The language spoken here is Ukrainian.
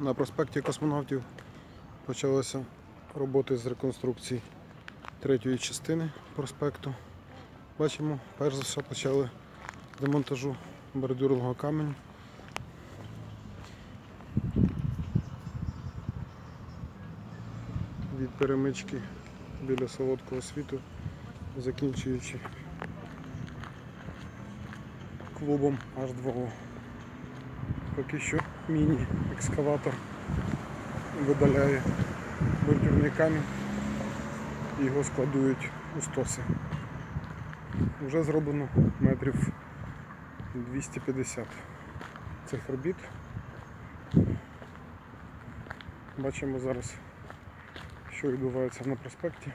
На проспекті космонавтів почалися роботи з реконструкції третьої частини проспекту. Бачимо, перш за все почали демонтажу бордюрного каменю. Від перемички біля солодкого світу, закінчуючи клубом H2O. Поки що міні-екскаватор видаляє бордюрний камінь і його складують у стоси. Вже зроблено метрів 250 цих робіт. Бачимо зараз, що відбувається на проспекті.